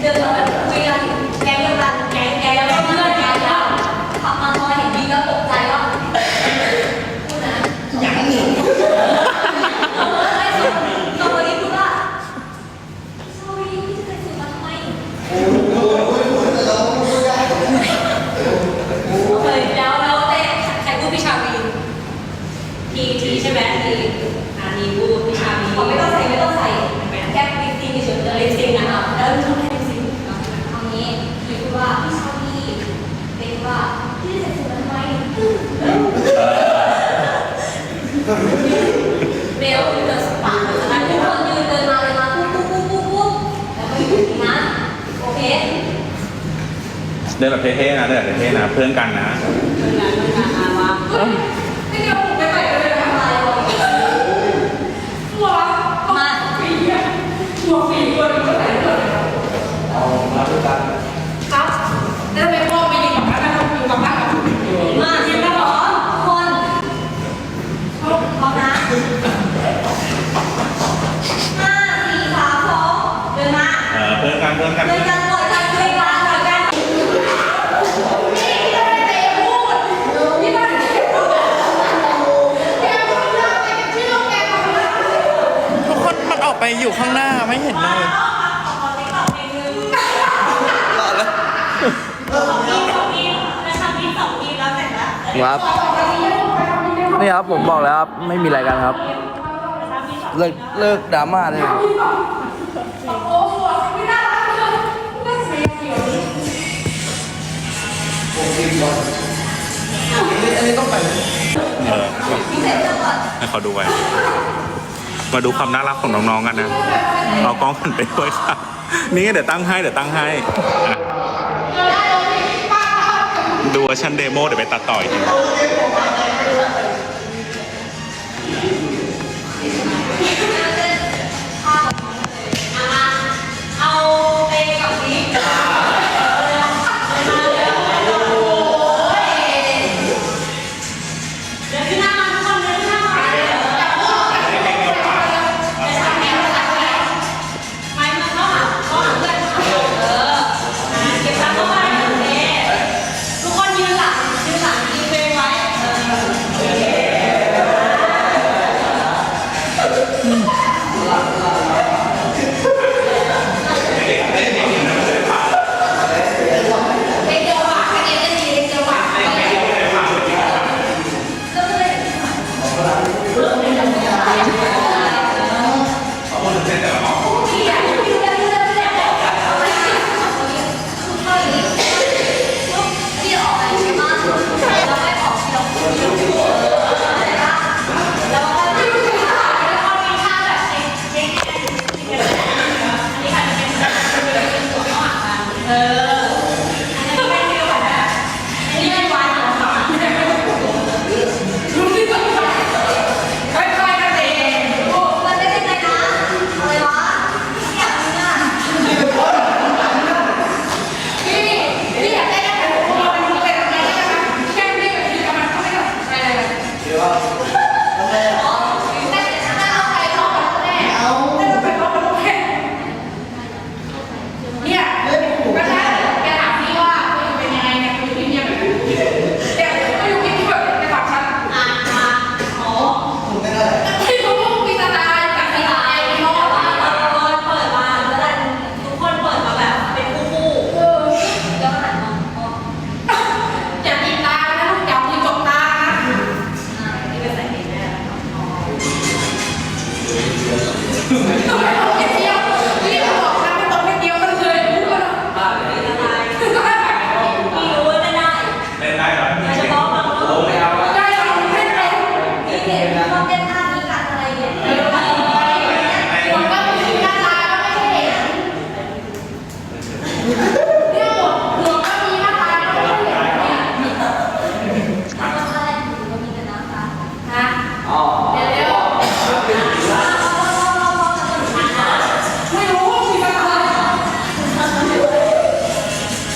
Vielen Dank. เดินแบบเท่ๆนะเดินแบบเท่ๆนะ เพื่อนกันนะ เพื่อนกันเพื่อนกันอาวะ ครับนี่ครับผมบอกแล้วครับไม่มีอะไรกันครับ เลิกเลิกดราม่าเลยเออให้เขาดูไว้ มาดูความน่ารักของน้องๆกันนะ เอากล้องกันไปด้วยค่ะ นี่เดี๋ยวตั้งให้เดี๋ยวตั้งให้ ดูชั้นเดโมเดี๋ยวไปตัดต่ออีก Mm-hmm.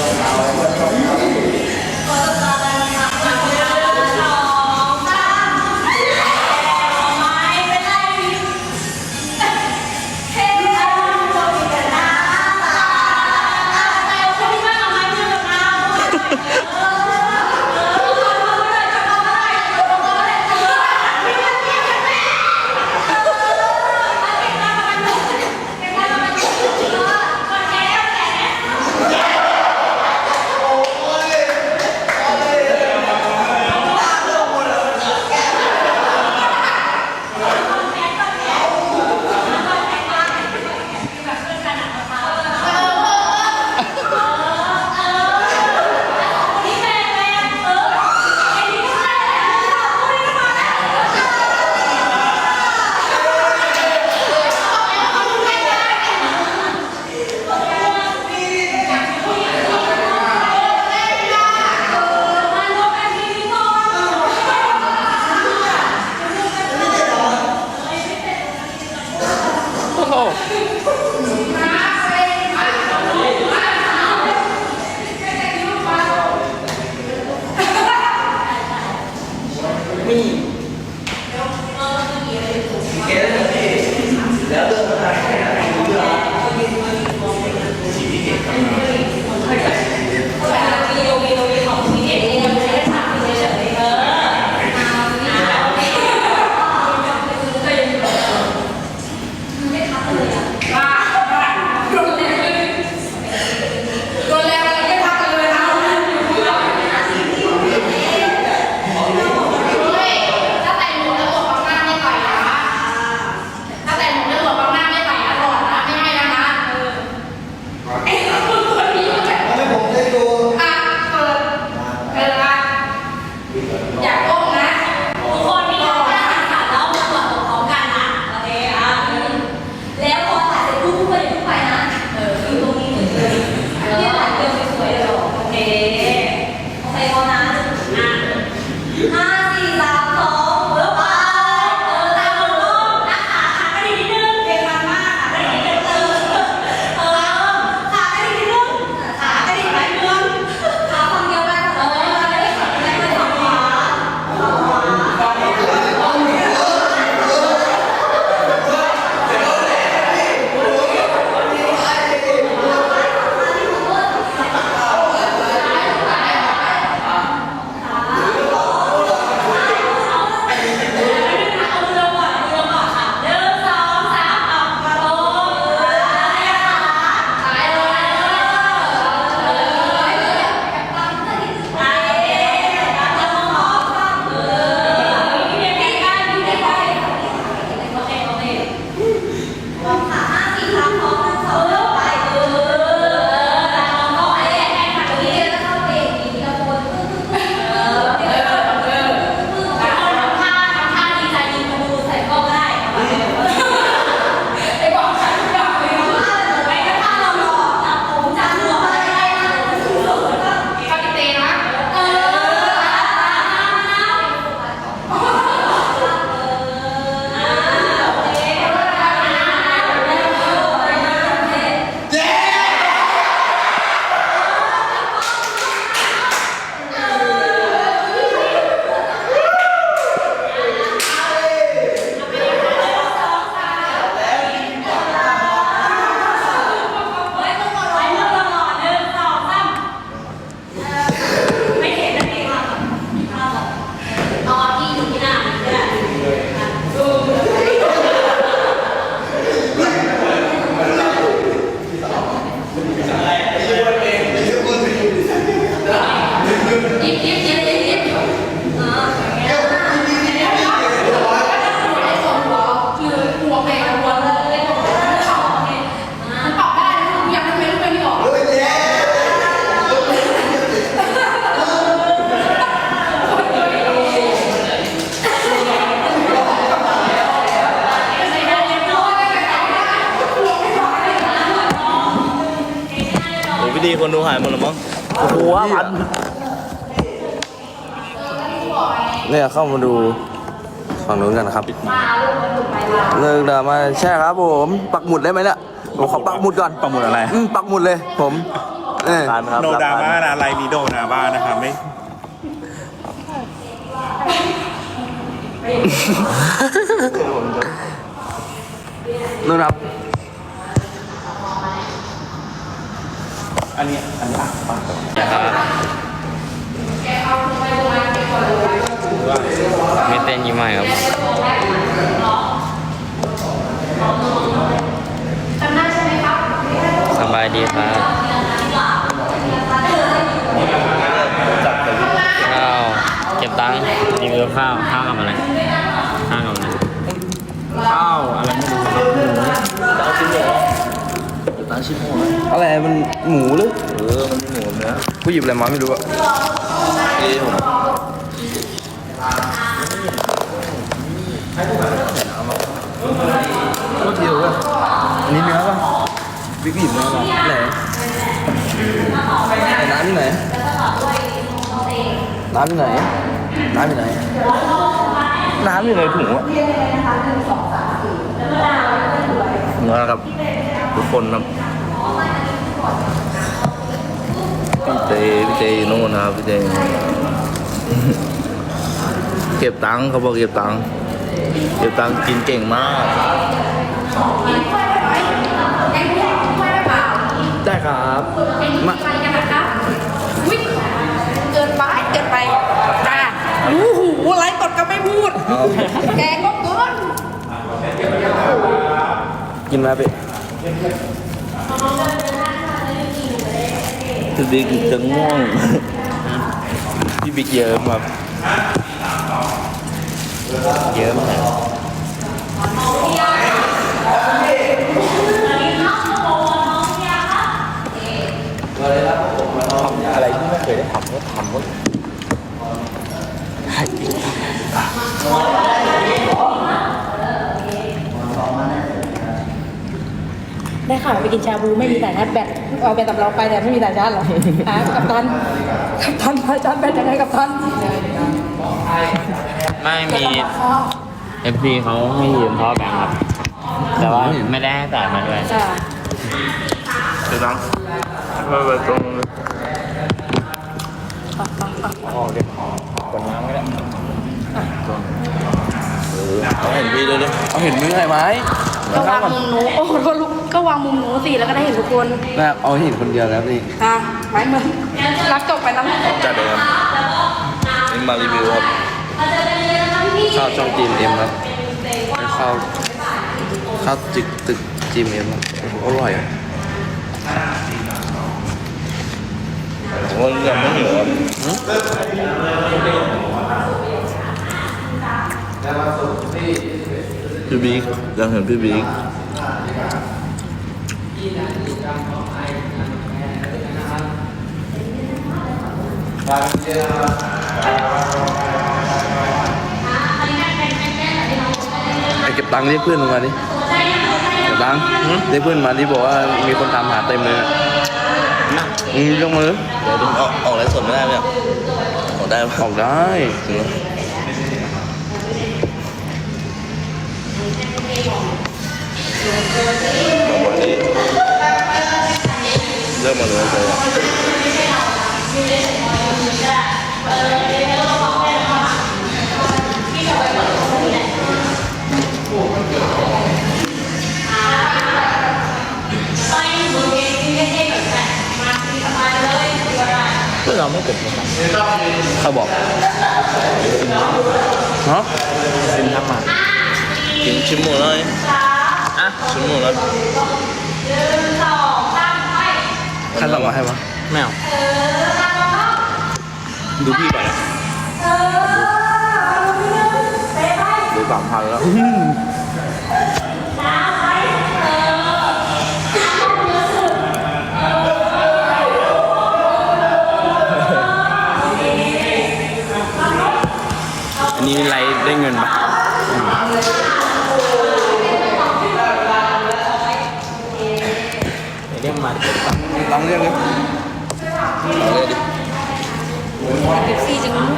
ลงเรา พันเนี่ยเข้ามาดูฝั่งนู้นกันนะครับเลิกดราม่าใช่ครับผมปักหมุดได้ไหมเนี่ยผมขอปักหมุดก่อนปักหมุดอะไรอืมปักหมุดเลย ผมเออร้านครับโนดราม่านะไลน์นี้โดนาบ้านะครับไม่นู่นครับ อันนี้อันนี้อะมาไม่เต้นยิ้มใหม่ครับสบายดีครับข้าวเก็บตังค์รีวิวข้าวข้าวกับอะไรข้าวกับอะไร ข้าวอะไรไม่รู้ อะไรมันหมูหรือเออมันหมูเนื้อผู้หยิบอะไรมาไม่รู้อะเอ้ยผมก็เดียวอะอันนี้เนื้อป่ะบิ๊กหยิบเนื้อมาไหนไหนน้ำที่ไหนน้ำที่ไหนน้ำที่ไหนน้ำอยู่ในถุงอะเนื้อครับ ทุกคนครับ พี่เจพี่เจอยู่นู่นนะครับพี่เจเก็บตังค์เขาบอกเก็บตังค์เก็บตังค์กินเก่งมาก ได้ครับมาไปกันนะคะวิเกินไปเกินไปจ้าโอ้โหไลฟ์สดก็ไม่พูด แกก็เกินกินมาเป็ ดพี่บิ๊กจะง่วง พี่บิ๊กเยิ้มครับเยิ้มนะอะไรที่ไม่เคยได้ทำก็ทำก็ ข่าวไปกินชาบูไม่มีสายชาร์จแบตเอาไปกับเราไปแต่ไม่มีสายชาร์จเหรอฮะกับตันกับตันสายชาร์จแบตยังไงกับตันไม่มี FP เขาให้ยืมพ่อแบงค์ครับ แต่ว่าไม่ได้ให้จ่ายมาด้วยจ้าเก็บตังค์ไม่ไปตรงเขาเห็นพี่ด้วยดิเอาเห็นมือไงไหม ก็วางมุมหนูโอ้โหก็ลุกก็วางมุมหนูสิแล้วก็ได้เห็นทุกคนนะเอาเห็นคนเดียวแล้วนี่อะไม้มือรับจบไปแล้วจัดเลยครับนี่มารีวิวครับข้าวช่องจีมเอ็มครับข้าวข้าวตึกตึกจีมเอ็มครับอร่อยอะผมว่ายังไม่หิวครั พี่บิ๊กยังเห็นพี่บิ๊กไอเก็บตังค์เรียกเพื่อนลงมาดิเก็บตังค์เรียกเพื่อนมาที่บอกว่ามีคนตามหาเต็มเลยอะอืมยกมือเดี๋ยวดูออกออกไลฟ์สดไม่ได้ไหมอะออกได้ปะออกได้ วันนี้เริ่มมาเลยเลยอะเราไม่เกิดเขาบอกฮะกินทักมา กินชิ้นหมูเลยอะชิ้นหมูแล้วใครส่งมาให้วะแมวดูพี่ไปแล้วดูสามพันแล้วอันนี้ไรได้เงินปะ เรียกมามาตังเรียกเลยเอาเลยดิเอฟซีจริงมั้ง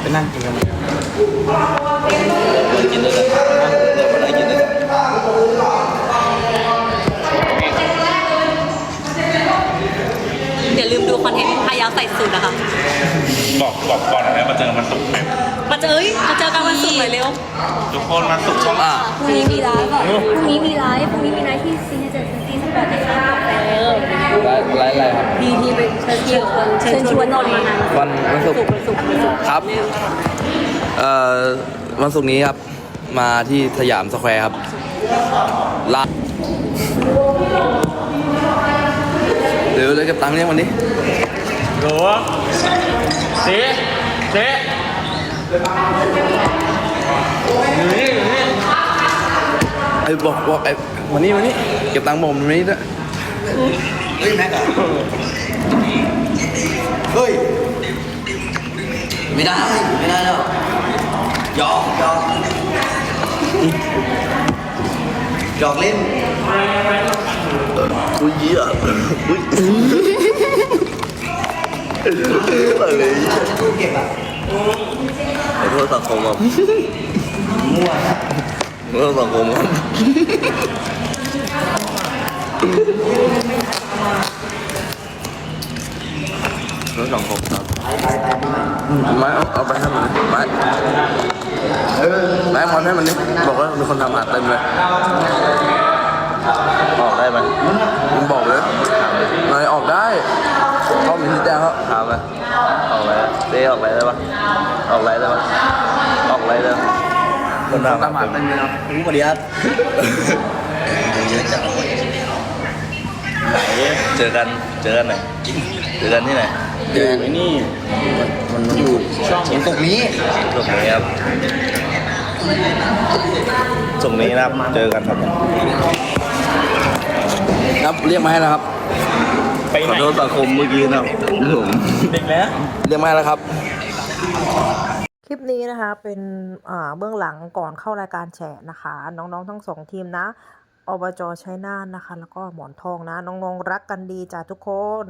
ไปนั่งกินกันกินเลยนะเดี๋ยวมาได้กินเลยอย่าลืมดูคอนเทนต์พายาวใส่สูตรนะคะ บอกบอกก่อนนะมาเจอมันสุกร์ไห มมาเจอเอ้ยมาเจอกันวันศุกร์หน่อยเร็ว ทุกคนมาสุกร์ช่องอะ พรุ่งนี้มีไลฟ์อะพรุ่งนี้มีไลฟ์พรุ่งนี้มีไลฟ์ที่ซีเนเจอร์ซีสปอร์ตนะคะเออไลฟ์ไลฟ์อะไรครับพีพีไปเชิญชวนเชิญชวนนอนมานานวันวันศุกร์วันศุกร์วันศุกร์ครับ เอ่อ วันศุกร์นี้ครับ มาที่สยามสแควร์ครับลาเดี๋ยวเลยเก็บตังค์เรียกมันดิโหเจ๊เจ๊อยู่นี่อยู่นี่ ไอ้บอกบอกไอ้วันนี้วันนี้เก็บตังค์บอกมันนี้ด้วยเฮ้ยแม็กอะเฮ้ย ไม่ได้ ไม่ได้แล้วหยอกหยอกหยอกเล่นอุ้ยเหี้ยอุ้ยอะไรจะตู้เก็บอะ ขอโทษสังคมครับขอโทษสังคมครับขอโทษสังคมครับไม่เอาเอาไปให้มันไม่ไม่มอนให้มันนี่บอกว่ามีคนทำอาหารเต็มเลยออกได้ไหมมึงบอกเลยนายออกได้เขามีที่แจ้งเขาถามไหมออกไร เต้ออกไรได้ปะออกไรได้ปะออกไรได้ปะคนทำอาหารเต็มเลยนะรู้ปะเดีครับเยอะจังเลยไหนเจอกันเจอกันไหนเจอกันที่ไหนเดือนไอ้นี่มันอยู่ช่องตรงนี้ตรงนี้ครับตรงนี้นะครับเจอกันครับครับเรียกมาให้แล้วครับ ไปขไหนอโทษสังคมเมื่อกี้นะครับผมเด็กแล้ว เรียกมาให้แล้วครับ คลิปนี้นะคะเป็นอ่าเบื้องหลังก่อนเข้ารายการแฉนะคะ น้องๆทั้งสองทีมนะอบจชัยนาทนะคะ แล้วก็หมอนทองนะ น้องๆรักกันดีจ้ะทุกคน